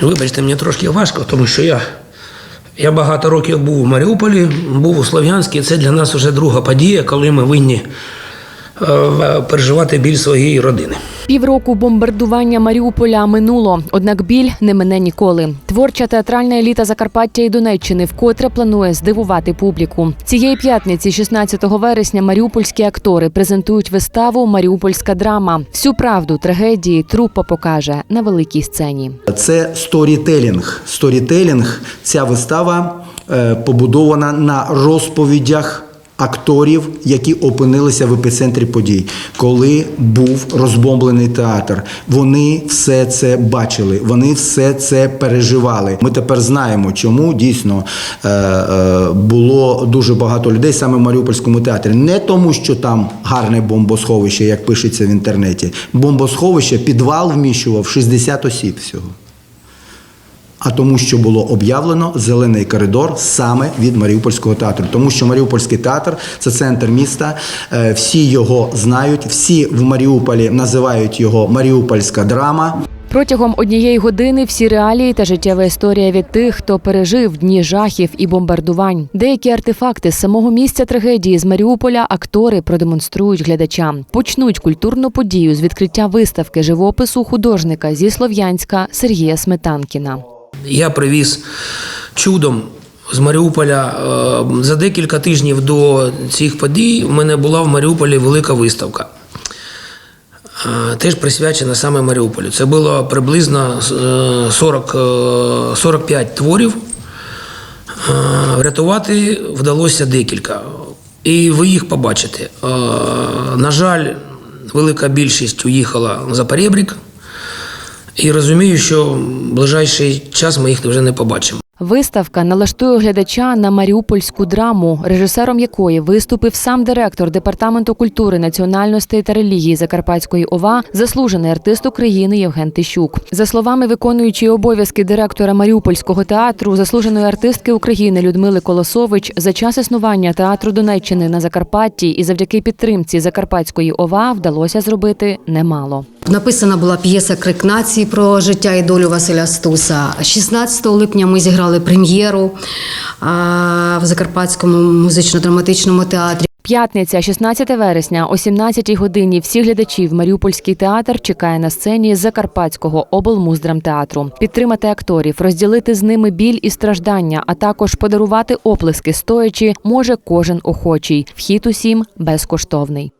Вибачте, мені трошки важко, тому що я, я багато років був у Маріуполі, був у Слов'янській. Це для нас вже друга подія, коли ми винні е, переживати біль своєї родини. Півроку бомбардування Маріуполя минуло, однак біль не мине ніколи. Творча театральна еліта Закарпаття і Донеччини вкотре планує здивувати публіку. Цієї п'ятниці, 16 вересня, маріупольські актори презентують виставу Маріупольська драма. Всю правду трагедії трупа покаже на великій сцені. Це сторітелінг. Сторітелінг. Ця вистава е, побудована на розповідях. Акторів, які опинилися в епіцентрі подій, коли був розбомблений театр, вони все це бачили, вони все це переживали. Ми тепер знаємо, чому дійсно е, е, було дуже багато людей саме в Маріупольському театрі. Не тому, що там гарне бомбосховище, як пишеться в інтернеті. Бомбосховище підвал вміщував 60 осіб всього а тому, що було об'явлено зелений коридор саме від Маріупольського театру. Тому що Маріупольський театр це центр міста. е, Всі його знають, всі в Маріуполі називають його Маріупольська драма. Протягом однієї години всі реалії та життєва історія від тих, хто пережив дні жахів і бомбардувань. Деякі артефакти з самого місця трагедії з Маріуполя актори продемонструють глядачам. Почнуть культурну подію з відкриття виставки живопису художника зі Слов'янська Сергія Сметанкіна. Я привіз чудом з Маріуполя е, за декілька тижнів до цих подій. В мене була в Маріуполі велика виставка. е, Теж присвячена саме Маріуполю. Це було приблизно е, 40, е, 45 творів. Врятувати вдалося декілька. І ви їх побачите. На жаль, велика більшість уїхала за перебрік. І розумію, що ближайший час ми їх вже не побачимо. Виставка налаштує глядача на маріупольську драму, режисером якої виступив сам директор департаменту культури, національностей та релігії Закарпатської ОВА, заслужений артист України Євген Тищук. За словами виконуючої обов'язки директора Маріупольського театру, заслуженої артистки України Людмили Колосович, за час існування театру Донеччини на Закарпатті і завдяки підтримці Закарпатської ОВА вдалося зробити немало. Написана була п'єса Крик нації про життя і долю Василя Стуса. 16 липня ми зіграли прем'єру в Закарпатському музично-драматичному театрі. П'ятниця, 16 вересня, о 17 годині. Всі глядачів Маріупольський театр чекає на сцені Закарпатського облмуздрамтеатру. Підтримати акторів, розділити з ними біль і страждання, а також подарувати оплески стоячи може кожен охочий. Вхід усім безкоштовний.